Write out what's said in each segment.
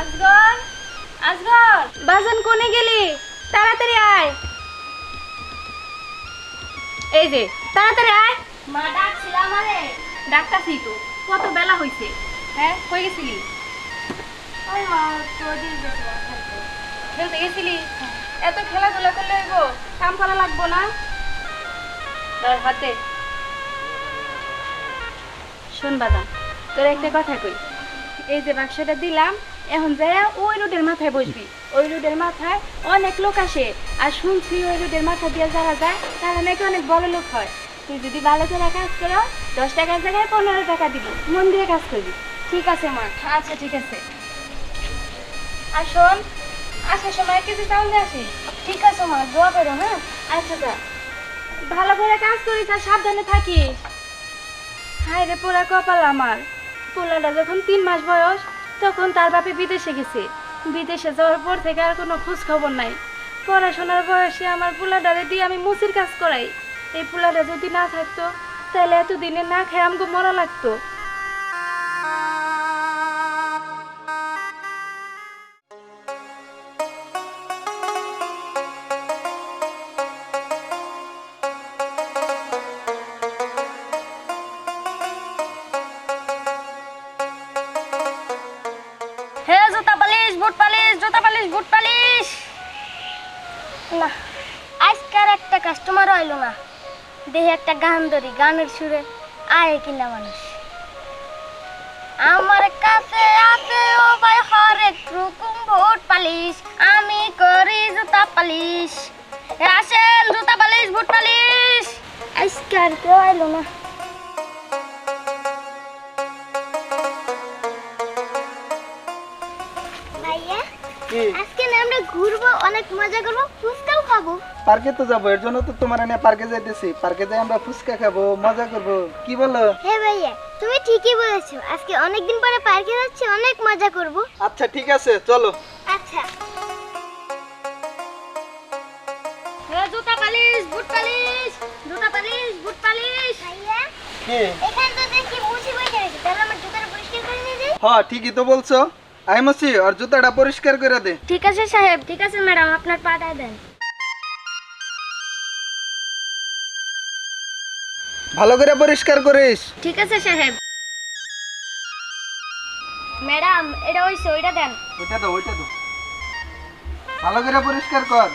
আজগর আজগর বাজান কোনে গেলি? তাড়াতাড়ি আয়। এই যে তাড়াতাড়ি আয়। মা ডাকছিল আমারে। ডাক্তারছি তো কত বেলা হইছে? হ্যাঁ কই গেছিলি? ওই মা তোদের খেলতে। গেছিলি? এত খেলাধুলা করলে গো কাম করা লাগবো না? দাঁড়া, হাতে। শোন বাদাম তোর একটা কথা কই। এই যে বাক্সটা দিলাম এখন যাইয়া ওই রোডের মাথায় বসবি ওই রোডের মাথায় অনেক লোক আসে। আর শুনছি ওই রোডের মাথা দিয়ে যারা যায়, তারা নাকি অনেক বড় লোক হয়। তুই যদি ভালো করে কাজ করো, দশ টাকার জায়গায় পনেরো টাকা দিব। মন দিয়ে কাজ করবি। ঠিক আছে, মা। আচ্ছা ঠিক আছে। আর শোন, আসার সময় কিছু দিয়ে আসিস। ঠিক আছে, মা। দোয়া করো হ্যাঁ? আচ্ছা যা। ভালো করে কাজ করিস আর সাবধানে থাকিস। হায় রে পোড়া কপাল আমার। পোলাটা যখন তিন মাস বয়স তখন তার বাপে বিদেশে গেছে। বিদেশে যাওয়ার পর থেকে আর কোনো খোঁজ খবর নাই। পড়াশোনার বয়সে আমার পুলাডারে দিয়ে আমি মুসির কাজ করাই। এই পুলাডা যদি না থাকতো, তাহলে এতদিনে না খেয়ে আমাকে মরা লাগতো। জুতা পালিশ। বুট পালিশ না, আজকার একটা কাস্টমার হইল না। দেখি একটা গান ধরি, গানের সুরে আয় কিনা মানুষ। আমার কাছে আছে ও ভাই হরেক রকম বুট পালিশ। আমি করি জুতা পালিশ। আসেন জুতা পালিশ বুট পালিশ। আজকার কেউ না। কি? আজকে আমরা ঘুরবো অনেক মজা করব ফুচকাও খাব। পার্কে তো যাব এর জন্য তো তোমার এনে পার্কে যাইতেছি। পার্কে যাই আমরা ফুচকা খাব মজা করব। কি বলো? হে ভাইয়া তুমি ঠিকই বলেছ। আজকে অনেক দিন পরে পার্কে যাচ্ছি অনেক মজা করব। আচ্ছা ঠিক আছে চলো। আচ্ছা। জুতা পালিশ বুট পালিশ জুতা পালিশ বুট পালিশ। ভাইয়া কি? এখানে তো দেখি মুছি বসে রয়েছে তাহলে আমার জুতাটা পরিষ্কার করে নিয়ে যাই। হ ঠিকই তো বলছো। আই মাসি আর জুতাটা পরিষ্কার করে দে। ঠিক আছে সাহেব ঠিক আছে ম্যাডাম আপনার পাঠায় দেন। ভালো করে পরিষ্কার করিস। ঠিক আছে সাহেব। ম্যাডাম এটা ওই ওইটা দেন। ওইটা দাও ওইটা দাও। ভালো করে পরিষ্কার কর।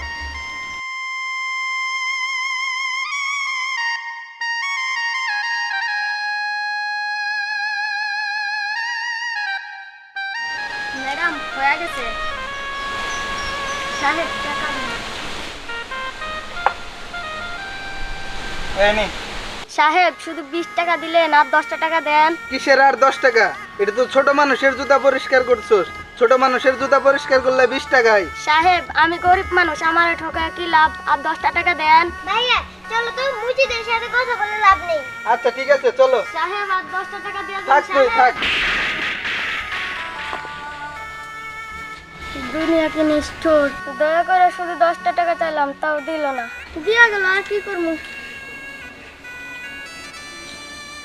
ম্যাডাম হয়ে গেছে সাহেব টাকা দিন এই নে। সাহেব শুধু বিশ টাকা দিলেন আর দশটা টাকা দেন। কিসের আর দশ টাকা? এটা তো ছোট মানুষের জুতা পরিষ্কার করছোস। ছোট মানুষের জুতা পরিষ্কার করলে বিশ টাকায়। সাহেব আমি গরিব মানুষ আমার ঠোকা কি লাভ? আর দশটা টাকা দেন। ভাইয়া চলো তো মুচিদের সাথে কথা বলে লাভ নেই। আচ্ছা ঠিক আছে চলো। সাহেব আর দশটা টাকা দিয়ে থাক থাক। দুনিয়া কি নিষ্ঠুর। দয়া করে শুধু দশটা টাকা চাইলাম তাও দিল না। দিয়া গেল আর কি করব?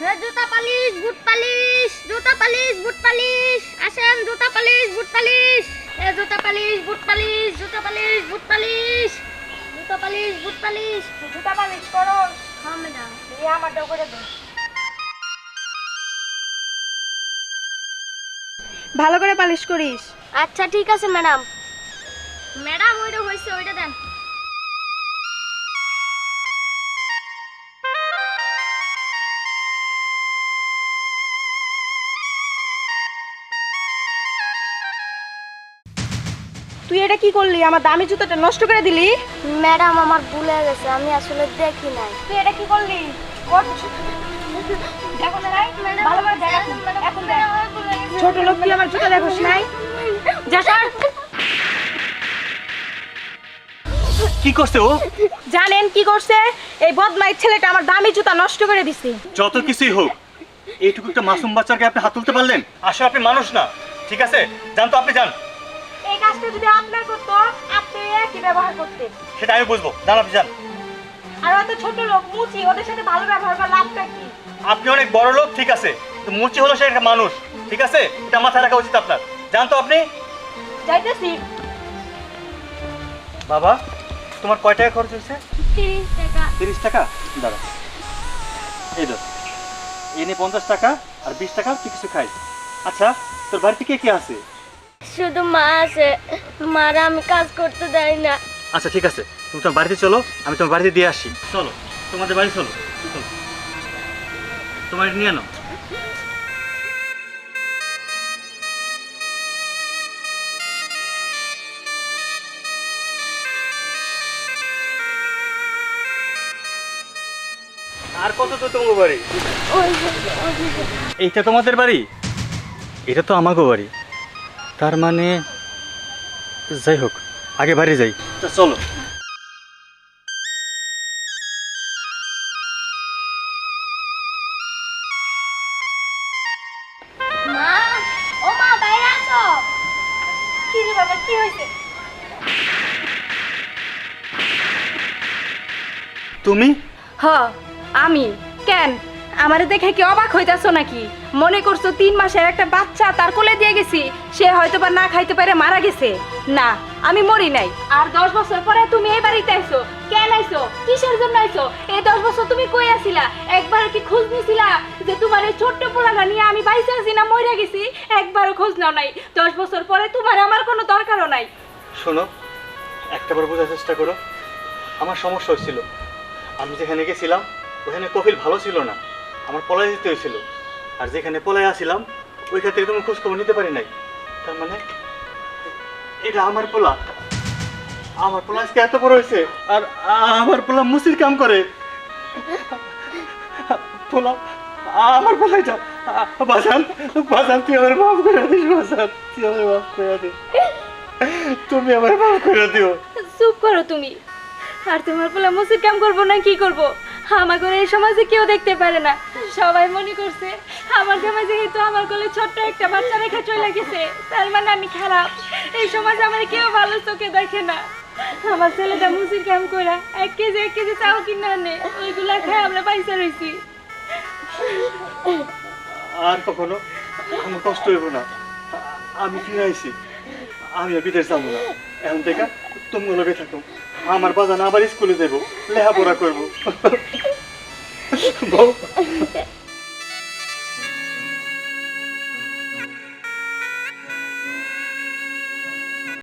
হ্যাঁ জুতা পালিশ বুট পালিশ জুতা পালিশ বুট পালিশ আসেন জুতা পালিশ বুট পালিশ। এ জুতা পালিশ বুট পালিশ জুতা পালিশ বুট পালিশ জুতা পালিশ বুট পালিশ। জুতা পালিশ করো। হ্যাঁ ম্যাডাম। দিয়ে আমারটাও করে দে। ভালো করে পালিশ করিস। আচ্ছা ঠিক আছে ম্যাডাম। ম্যাডাম ওইটা হয়েছে ওইটা দেন। তুই এটা কি করলি? আমার দামি জুতোটা নষ্ট করে দিলি? ম্যাডাম আমার ভুলে গেছে আমি আসলে দেখি নাই। তুই এটা কি করলি? দেখো না ভালো করে দেখ এখন। এখন দেখ। ছোট লোক তুই আমার জুতা দেখোস নাই? যা সর। কি করছে ও? জানেন কি করছে? এই বদমাই ছেলেটা আমার দামি জুতা নষ্ট করে দিছে। যত কিছুই হোক এইটুকু একটা মাসুম বাচ্চাকে আপনি হাত তুলতে পারলেন? আসলে আপনি মানুষ না ঠিক আছে? যান তো আপনি যান। এই কাজটা যদি আপনার করতো আপনি কি ব্যবহার করতে সেটা আমি বুঝব। যান আপনি যান। আর অত ছোট লোক মুচি ওদের সাথে ভালো ব্যবহার করার লাভটা কি? আপনি অনেক বড় লোক ঠিক আছে। তো মুচি হলো সে একটা মানুষ। ঠিক আছে? এটা মাথায় রাখা উচিত আপনার। যান তো আপনি। যাইতেছি। বাবা তোমার কয় টাকা খরচ হয়েছে? তিরিশ টাকা। তিরিশ টাকা? দাঁড়া। এই ধর এনে পঞ্চাশ টাকা আর বিশ টাকা তুই কিছু খাই। আচ্ছা তোর বাড়িতে কে কে আছে? শুধু মা আছে। মারা আমি কাজ করতে দেয় না। আচ্ছা ঠিক আছে। তুমি তোমার বাড়িতে চলো আমি তোমার বাড়িতে দিয়ে আসি। চলো তোমাদের বাড়ি চলো। চলো। তোমার নিয়ে নাও। আর কত তো তোমার বাড়ি। এইটা তোমাদের বাড়ি? এটা তো আমাগো বাড়ি। তার মানে যাই হোক আগে বাড়ি যাই। তা চলো। মা ও মা বাইরে আসো কি রে বাবা কি হয়েছে তুমি? হ আমি? কেন? আমারে দেখে কি অবাক হইতাছো নাকি? মনে করছ তিন মাসের একটা বাচ্চা তার কোলে দিয়ে গেছি, সে হয়তো বা না খাইতে পারে মারা গেছে? না, আমি মরি নাই। আর দশ বছর পরে তুমি এই বাড়িতে আইছো। কেন আইছো? কিসের জন্য আইছো? এই দশ বছর তুমি কই আছিলা? একবার কি খোঁজ নিছিলা যে তোমার এই ছোট্ট পোলাটা নিয়ে আমি বাইসে আছি না মরে গেছি? একবারও খোঁজ নাও নাই। দশ বছর পরে তোমার আমার কোনো দরকারও নাই। শোনো একটা একটাবার বোঝার চেষ্টা করো। আমার সমস্যা হচ্ছিল। আমি যেখানে গেছিলাম ওখানে কফিল ভালো ছিল না। আমার পলায় যেতে হয়েছিল। আর যেখানে পলায় আসছিলাম ওইখান থেকে তুমি খোঁজ খবর নিতে পারি নাই। তার মানে এটা আমার পোলা। আমার পোলা আজকে এত বড় হয়েছে। আর আমার পোলা মুসির কাম করে। পোলা, আমার পোলা এটা বাজান বাজান, তুই আমার মাফ করে দিস, বাজান, তুই আমার মাফ করে দিস। তুমি আমার মাফ করে দিও। চুপ করো তুমি। আর তোমার পোলা মুসির কাম করব না, কি করব? আমার এই সমাজে কেউ দেখতে পারে না। সবাই মনে করছে, আমার জামাই যেহেতু আমার কোলে ছোট্ট একটা বাচ্চা রেখে চলে গেছে, তার মানে আমি খারাপ। এই সমাজে আমার কেউ ভালো চোখে দেখে না। আমার ছেলেটা মুসির কাম করা এক কেজি এক কেজি চাও কিনা আনে, ওইগুলা খাই আমরা পয়সা রয়েছি আর কখনো আমার কষ্ট হইব না। আমি ফিরে আইছি, আমি বিদেশ যাব না। এখন থেকে তুমি লগে থাকো। আমার বাজান আবার স্কুলে দেবো লেখাপড়া করব। 뭐?